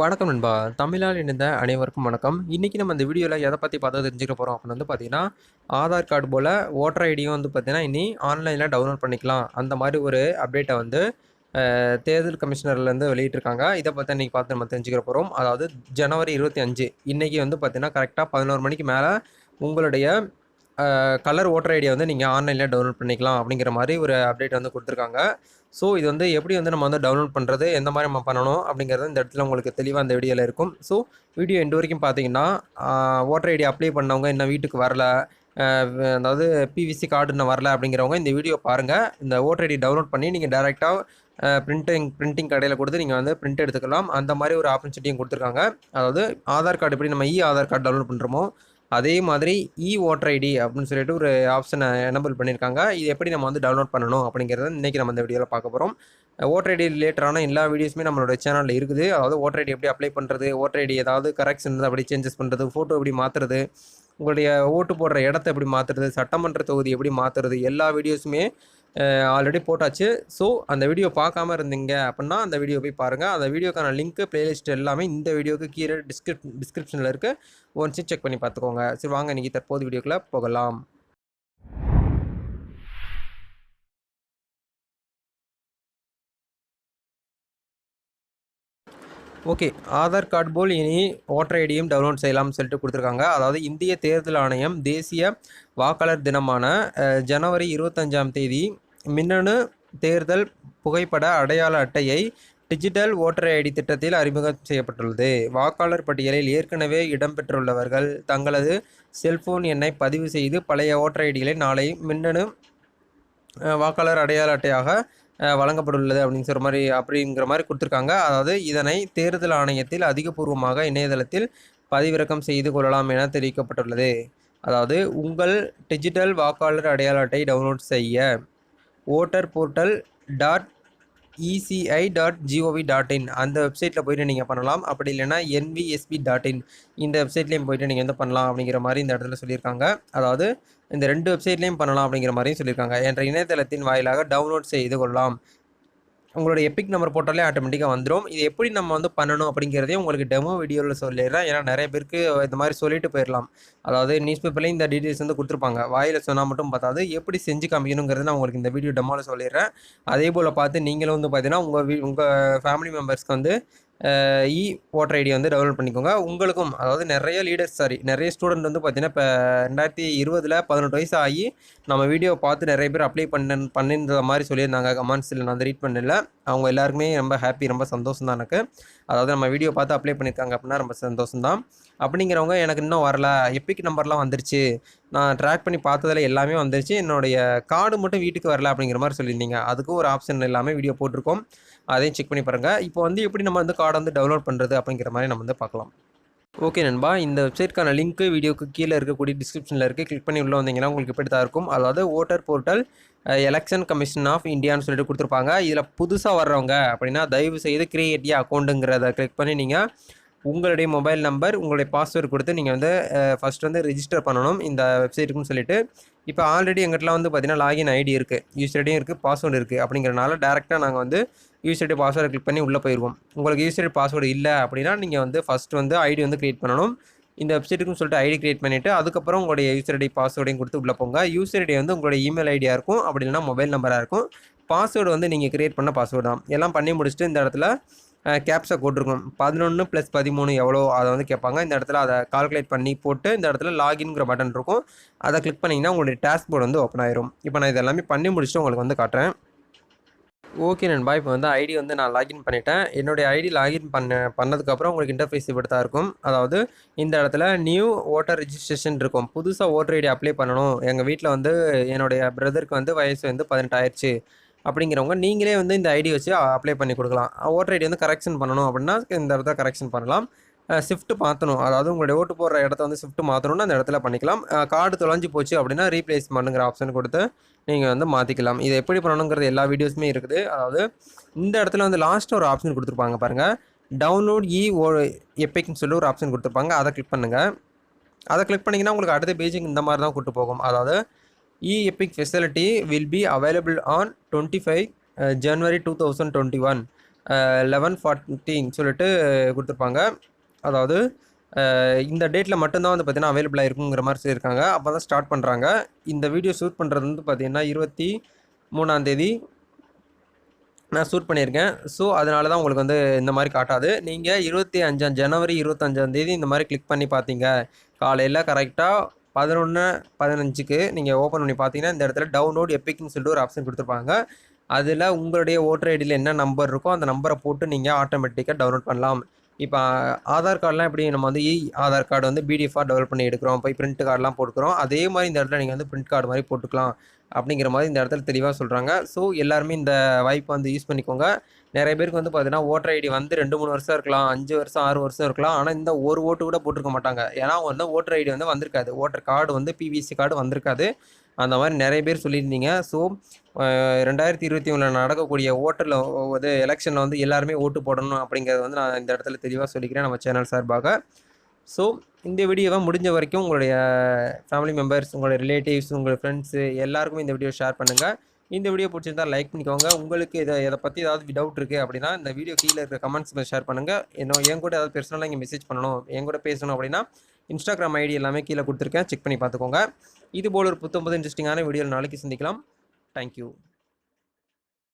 வணக்கம் நண்பா. தமிழால் இணைந்த அனைவருக்கும் வணக்கம். இன்றைக்கி நம்ம இந்த வீடியோவில் எதை பற்றி பார்த்தா தெரிஞ்சுக்க போகிறோம் அப்படின்னு வந்து பார்த்தீங்கன்னா ஆதார் கார்டு போல் ஓட்டர் ஐடியும் வந்து பார்த்திங்கன்னா இனி ஆன்லைனில் டவுன்லோட் பண்ணிக்கலாம். அந்த மாதிரி ஒரு அப்டேட்டை வந்து தேர்தல் கமிஷனர்லேருந்து வெளியிட்டிருக்காங்க. இதை பற்றி இன்றைக்கி பார்த்து நம்ம தெரிஞ்சுக்க போகிறோம் அதாவது ஜனவரி இருபத்தி அஞ்சு. இன்றைக்கி வந்து பார்த்தீங்கன்னா கரெக்டாக பதினோரு மணிக்கு மேலே உங்களுடைய கலர் ஓட்டர் ஐடியை வந்து நீங்கள் ஆன்லைனில் டவுன்லோட் பண்ணிக்கலாம் அப்படிங்கிற மாதிரி ஒரு அப்டேட் வந்து கொடுத்துருக்காங்க. ஸோ இது வந்து எப்படி வந்து நம்ம வந்து டவுன்லோட் பண்ணுறது எந்த மாதிரி நம்ம பண்ணணும் அப்படிங்கிறது இந்த இடத்துல உங்களுக்கு தெளிவாக அந்த வீடியோவில் இருக்கும். ஸோ வீடியோ எண்டு வரைக்கும் பார்த்தீங்கன்னா ஓட்டர் ஐடி அப்ளை பண்ணவங்க இன்னும் வீட்டுக்கு வரல அதாவது பிவிசி கார்டு இன்னும் வரல அப்படிங்கிறவங்க இந்த வீடியோ பாருங்கள் இந்த ஓட்டர் ஐடி டவுன்லோட் பண்ணி நீங்கள் டேரெக்டாக பிரிண்டிங் பிரிண்டிங் கடையில் கொடுத்து நீங்கள் வந்து பிரிண்ட் எடுத்துக்கலாம். அந்த மாதிரி ஒரு ஆப்பர்ச்சுனிட்டியும் கொடுத்துருக்காங்க. அதாவது ஆதார் கார்டு எப்படி நம்ம இ ஆதார் கார்டு டவுன்லோட் பண்ணுறோமோ அதே மாதிரி இ ஓட்டர் ஐடி அப்படின்னு சொல்லிட்டு ஒரு ஆப்ஷனை எனபிள் பண்ணியிருக்காங்க. இது எப்படி நம்ம வந்து டவுன்லோட் பண்ணணும் அப்படிங்கிறத இன்றைக்கி நம்ம இந்த வீடியோவில் பார்க்க போகிறோம் ஓட்டர் ஐடி ரிலேட்டடான எல்லா வீடியோஸுமே நம்மளோட சேனலில் இருக்குது. அதாவது ஓட்டர் ஐடி எப்படி அப்ளை பண்ணுறது ஓட்டர் ஐடி ஏதாவது கரெக்ஷன் இருந்தால் அப்படி சேஞ்சஸ் பண்ணுறது ஃபோட்டோ எப்படி மாற்றுறது உங்களுடைய ஓட்டு போடுற இடத்த எப்படி மாற்றுறது சட்டமன்ற தொகுதி எப்படி மாற்றுறது எல்லா வீடியோஸுமே ஆல்ரெடி போட்டாச்சு. ஸோ அந்த வீடியோ பார்க்காம இருந்தீங்க அப்படின்னா அந்த வீடியோ போய் பாருங்கள் அந்த வீடியோக்கான லிங்க்கு ப்ளேலிஸ்ட் எல்லாமே இந்த வீடியோக்கு கீழே டிஸ்கிரிப் டிஸ்கிரிப்ஷனில் இருக்குது ஒன்ஸு செக் பண்ணி பார்த்துக்கோங்க. சரி வாங்க இன்றைக்கி தற்போது வீடியோக்குள்ளே போகலாம். ஓகே ஆதார் கார்டு போல் இனி ஓட்டர் ஐடியும் டவுன்லோட் செய்யலாம்னு சொல்லிட்டு கொடுத்துருக்காங்க. அதாவது இந்திய தேர்தல் ஆணையம் தேசிய வாக்காளர் தினமான ஜனவரி இருபத்தஞ்சாம் தேதி மின்னணு தேர்தல் புகைப்பட அடையாள அட்டையை டிஜிட்டல் ஓட்டர் ஐடி திட்டத்தில் அறிமுகம் செய்யப்பட்டுள்ளது. வாக்காளர் பட்டியலில் ஏற்கனவே இடம்பெற்றுள்ளவர்கள் தங்களது செல்போன் எண்ணை பதிவு செய்து பழைய ஓட்டர் ஐடிகளை நாளை மின்னணு வாக்காளர் அடையாள அட்டையாக வழங்கப்பட்டுள்ளது அப்படின்னு சொல்கிற மாதிரி அப்படிங்கிற மாதிரி கொடுத்துருக்காங்க. அதாவது இதனை தேர்தல் ஆணையத்தில் அதிகபூர்வமாக இணையதளத்தில் பதிவிறக்கம் செய்து கொள்ளலாம் என தெரிவிக்கப்பட்டுள்ளது. அதாவது உங்கள் டிஜிட்டல் வாக்காளர் அடையாள அட்டை டவுன்லோட் செய்ய voter portal dot ECI dot G O V dot in அந்த வெப்சைட்டில் போயிட்டு நீங்கள் பண்ணலாம். அப்படி இல்லைன்னா என்விஎஸ்பி டாட் இன் இந்த வெப்சைட்லேயும் போயிட்டு நீங்கள் வந்து பண்ணலாம் அப்படிங்கிற மாதிரி இந்த இடத்துல சொல்லியிருக்காங்க. அதாவது இந்த ரெண்டு வெப்சைட்லேயும் பண்ணலாம் அப்படிங்கிற மாதிரியும் சொல்லியிருக்காங்க. என்ற இணையதளத்தின் வாயிலாக டவுன்லோட் செய்து கொள்ளலாம். உங்களோட எபிக் நம்பர் போட்டாலே ஆட்டோமேட்டிக்காக வந்துடும் இது எப்படி நம்ம வந்து பண்ணணும் அப்படிங்கிறதையும் உங்களுக்கு டெமோ வீடியோவில் சொல்லிடுறேன். ஏன்னா நிறைய பேருக்கு இந்த மாதிரி சொல்லிட்டு போயிடலாம். அதாவது நியூஸ் பேப்பர்லேயும் இந்த டீட்டெயில்ஸ் வந்து கொடுத்துருப்பாங்க. வாயில் சொன்னால் மட்டும் பார்த்தாது எப்படி செஞ்சு காமிக்கணுங்கிறது நான் உங்களுக்கு இந்த வீடியோ டெமோவில் சொல்லிடுறேன். அதே போல் பார்த்து நீங்களும் வந்து பார்த்தீங்கன்னா உங்கள் வீ உங்கள் ஃபேமிலி மெம்பர்ஸ்க்கு வந்து இ ஓட்டர் ஐடி வந்து டவுன்லோட் பண்ணிக்கோங்க. உங்களுக்கும் அதாவது நிறைய லீடர்ஸ் சாரி நிறைய ஸ்டூடெண்ட் வந்து பார்த்தீங்கன்னா இப்போ ரெண்டாயிரத்தி இருபதில் பதினெட்டு வயசு ஆகி நம்ம வீடியோ பார்த்து நிறைய பேர் அப்ளை பண்ண பண்ணின்ற மாதிரி சொல்லியிருந்தாங்க. கமெண்ட்ஸில் நான் வந்து ரீட் பண்ணல. அவங்க எல்லாருக்குமே ரொம்ப ஹாப்பி ரொம்ப சந்தோஷம் தான் எனக்கு. அதாவது நம்ம வீடியோ பார்த்து அப்ளை பண்ணியிருக்காங்க அப்படின்னா ரொம்ப சந்தோஷம் தான் அப்படிங்கிறவங்க எனக்கு இன்னும் வரல. எப்பிக் நம்பர்லாம் வந்துருச்சு. நான் ட்ராக் பண்ணி பார்த்ததில் எல்லாமே வந்துருச்சு. என்னுடைய கார்டு மட்டும் வீட்டுக்கு வரல அப்படிங்கிற மாதிரி சொல்லியிருந்தீங்க. அதுக்கும் ஒரு ஆப்ஷன் எல்லாமே வீடியோ போட்டிருக்கோம். அதையும் செக் பண்ணி பாருங்கள் இப்போ வந்து எப்படி நம்ம வந்து கார்டை வந்து டவுன்லோட் பண்ணுறது அப்படிங்கிற மாதிரி நம்ம வந்து பார்க்கலாம். ஓகே நண்பா இந்த வெப்சைட்க்கான லிங்க்கு வீடியோக்கு கீழே இருக்கக்கூடிய டிஸ்கிரிப்ஷனில் இருக்குது கிளிக் பண்ணி உள்ளே வந்தீங்கன்னா உங்களுக்கு இப்படி தான் இருக்கும். அதாவது voter portal election commission of இந்தியான்னு சொல்லிட்டு கொடுத்துருப்பாங்க. இதில் புதுசாக வர்றவங்க அப்படின்னா தயவு செய்து கிரியேட் அக்கௌண்ட்டுங்கிறத கிளிக் பண்ணி நீங்கள் உங்களுடைய மொபைல் நம்பர் உங்களுடைய பாஸ்வேர்டு கொடுத்து நீங்கள் வந்து ஃபஸ்ட் வந்து ரிஜிஸ்டர் பண்ணணும். இந்த வெப்சைட்டுக்குன்னு சொல்லிட்டு இப்போ ஆல்ரெடி எங்கிட்டலாம் வந்து பார்த்தீங்கன்னா லாகின் ஐடி இருக்குது யூஸ் ஐடியும் இருக்குது பாஸ்வேர்டு இருக்குது அப்படிங்கிறனால டேரெக்டாக நாங்கள் வந்து யூஸ் ஐடி பாஸ்வேர்டு கிளிக் பண்ணி உள்ளே போயிடுவோம் உங்களுக்கு யூஸ் ஐடி பாஸ்வேர்டு இல்லை அப்படின்னா நீங்கள் வந்து ஃபஸ்ட் வந்து ஐடி வந்து க்ரியேட் பண்ணணும். இந்த வெப்சைட்டுக்குன்னு சொல்லிட்டு ஐடி க்ரியேட் பண்ணிவிட்டு அதுக்கப்புறம் உங்களுடைய யூசர் ஐடி பாஸ்வேர்டையும் கொடுத்து உள்ளே போங்க. யூசர் ஐடி வந்து உங்களுடைய இமெயில் ஐடியாக இருக்கும் அப்படி இல்லைனா மொபைல் நம்பராக இருக்கும். பாஸ்வேர்டு வந்து நீங்கள் க்ரியேட் பண்ண பாஸ்வேர்டு தான். எல்லாம் பண்ணி முடிச்சுட்டு இந்த இடத்துல கேப்ஸை போட்டிருக்கும் பதினொன்று ப்ளஸ் பதிமூணு எவ்வளோ அதை வந்து கேட்பாங்க. இந்த இடத்துல அதை கால்குலேட் பண்ணி போட்டு இந்த இடத்துல லாகின்ங்கிற பட்டன் இருக்கும். அதை கிளிக் பண்ணிங்கன்னா உங்களுடைய டேஷ்போர்டு வந்து ஓப்பன் ஆயிரும். இப்போ நான் இது எல்லாமே பண்ணி முடிச்சுட்டு உங்களுக்கு வந்து காட்டுறேன். ஓகே நண்பா இப்போ வந்து ஐடி வந்து நான் லாகின் பண்ணிட்டேன். என்னுடைய ஐடி லாகின் பண்ண பண்ணதுக்கப்புறம் உங்களுக்கு இன்டர்ஃபேஸ் இப்படி தான் இருக்கும். அதாவது இந்த இடத்துல நியூ ஓட்டர் ரிஜிஸ்ட்ரேஷன் இருக்கும். புதுசாக ஓட்டர் ஐடி அப்ளை பண்ணணும். எங்கள் வீட்டில் வந்து என்னுடைய பிரதருக்கு வந்து வயசு வந்து பதினெட்டு ஆயிடுச்சு. அப்படிங்கிறவங்க நீங்களே வந்து இந்த ஐடி வச்சு அப்ளை பண்ணி கொடுக்கலாம். ஓட்டர் ஐடி வந்து கரெக்ஷன் பண்ணணும் அப்படின்னா இந்த இடத்துல கரெக்ஷன் பண்ணலாம். ஷிஃப்ட் மாற்றணும் அதாவது உங்களுடைய ஓட்டு போடுற இடத்த வந்து ஷிஃப்ட் மாற்றணும்னு அந்த இடத்துல பண்ணிக்கலாம். கார்டு தொலைஞ்சு போச்சு அப்படின்னா ரீப்ளேஸ் பண்ணுங்கிற ஆப்ஷன் கொடுத்து நீங்கள் வந்து மாற்றிக்கலாம் இதை எப்படி பண்ணணுங்கிறது எல்லா வீடியோஸுமே இருக்குது. அதாவது இந்த இடத்துல வந்து லாஸ்ட்டு ஒரு ஆப்ஷன் கொடுத்துருப்பாங்க பாருங்கள் டவுன்லோட் இ ஓ எப்பிக்னு சொல்லி ஒரு ஆப்ஷன் கொடுத்துருப்பாங்க. அதை கிளிக் பண்ணுங்கள் அதை கிளிக் பண்ணிங்கன்னா உங்களுக்கு அடுத்த பேஜுக்கு இந்த மாதிரி தான் கூட்டு போகும். அதாவது e facility will be available on twenty five January two thousand twenty one eleven fourteen சொல்லிட்டு uh, கொடுத்துருப்பாங்க. அதாவது uh, இந்த டேட்டில் மட்டும்தான் வந்து பார்த்திங்கன்னா அவைலபிளாக இருக்குங்கிற மாதிரி சொல்லியிருக்காங்க. அப்போ தான் ஸ்டார்ட் பண்ணுறாங்க இந்த வீடியோ ஷூட் பண்ணுறது வந்து பார்த்திங்கன்னா இருபத்தி மூணாந்தேதி நான் ஷூட் பண்ணியிருக்கேன். ஸோ அதனால தான் உங்களுக்கு வந்து இந்த மாதிரி காட்டாது. நீங்கள் இருபத்தி அஞ்சாம் ஜனவரி இருபத்தஞ்சாந்தேதி இந்த மாதிரி கிளிக் பண்ணி பார்த்தீங்க. காலையில் கரெக்டாக பதினொன்று பதினஞ்சுக்கு நீங்கள் ஓப்பன் பண்ணி பார்த்தீங்கன்னா இந்த இடத்துல டவுன்லோட் எப்பிக்னு சொல்லிட்டு ஒரு ஆப்ஷன் கொடுத்துருப்பாங்க. அதில் உங்களுடைய ஓட்டர் ஐடியில் என்ன நம்பர் இருக்கோ அந்த நம்பரை போட்டு நீங்கள் ஆட்டோமேட்டிக்காக டவுன்லோட் பண்ணலாம். இப்போ ஆதார் கார்டெலாம் எப்படி நம்ம வந்து இ ஆதார் கார்டு வந்து பிடிஎஃபாக டெவலப் பண்ணி எடுக்கிறோம் போய் பிரிண்ட் கார்டெலாம் போட்டுக்கிறோம் அதே மாதிரி இந்த இடத்துல நீங்கள் வந்து பிரிண்ட் கார்டு மாதிரி போட்டுக்கலாம். அப்படிங்கிற மாதிரி இந்த இடத்துல தெளிவாக சொல்கிறாங்க ஸோ எல்லாருமே இந்த வாய்ப்பை வந்து யூஸ் பண்ணிக்கோங்க. நிறைய பேருக்கு வந்து பார்த்தீங்கன்னா ஓட்டர் ஐடி வந்து ரெண்டு மூணு வருஷம் இருக்கலாம் அஞ்சு வருஷம் ஆறு வருஷம் இருக்கலாம். ஆனால் இந்த ஒரு ஓட்டு கூட போட்டிருக்க மாட்டாங்க. ஏன்னா அவங்க வந்து ஓட்டர் ஐடி வந்து வந்திருக்காது. ஓட்டர் கார்டு வந்து பிவிசி கார்டு வந்திருக்காது. அந்த மாதிரி நிறைய பேர் சொல்லியிருந்தீங்க. ஸோ ரெண்டாயிரத்தி இருபத்தி ஒன்றில் நடக்கக்கூடிய ஓட்டரில் வந்து எலெக்ஷனில் வந்து எல்லாருமே ஓட்டு போடணும் அப்படிங்கிறது வந்து நான் இந்த இடத்துல தெளிவாக சொல்லிக்கிறேன். நம்ம சேனல் சார்பாக. ஸோ இந்த வீடியோவை முடிஞ்ச வரைக்கும் உங்களுடைய ஃபேமிலி மெம்பர்ஸ் உங்களுடைய ரிலேட்டிவ்ஸ் உங்களுடைய ஃப்ரெண்ட்ஸு எல்லாருக்கும் இந்த வீடியோ ஷேர் பண்ணுங்கள் இந்த வீடியோ பிடிச்சிருந்தா லைக் பண்ணிக்கோங்க. உங்களுக்கு இதை இதை பற்றி ஏதாவது டவுட் இருக்குது அப்படின்னா இந்த வீடியோ கீழே இருக்க கமெண்ட்ஸ் ஷேர் பண்ணுங்கள் என்ன என் கூட ஏதாவது பர்சனலாக இங்கே மெசேஜ் பண்ணணும் என் கூட பேசணும் அப்படின்னா இன்ஸ்டாகிராம் ஐடி எல்லாமே கீழே கொடுத்துருக்கேன். செக் பண்ணி பார்த்துக்கோங்க. இது போல் ஒரு புத்தம்பது இன்ட்ரெஸ்டிங்கான வீடியோ நாளைக்கு சந்திக்கலாம். தேங்க்யூ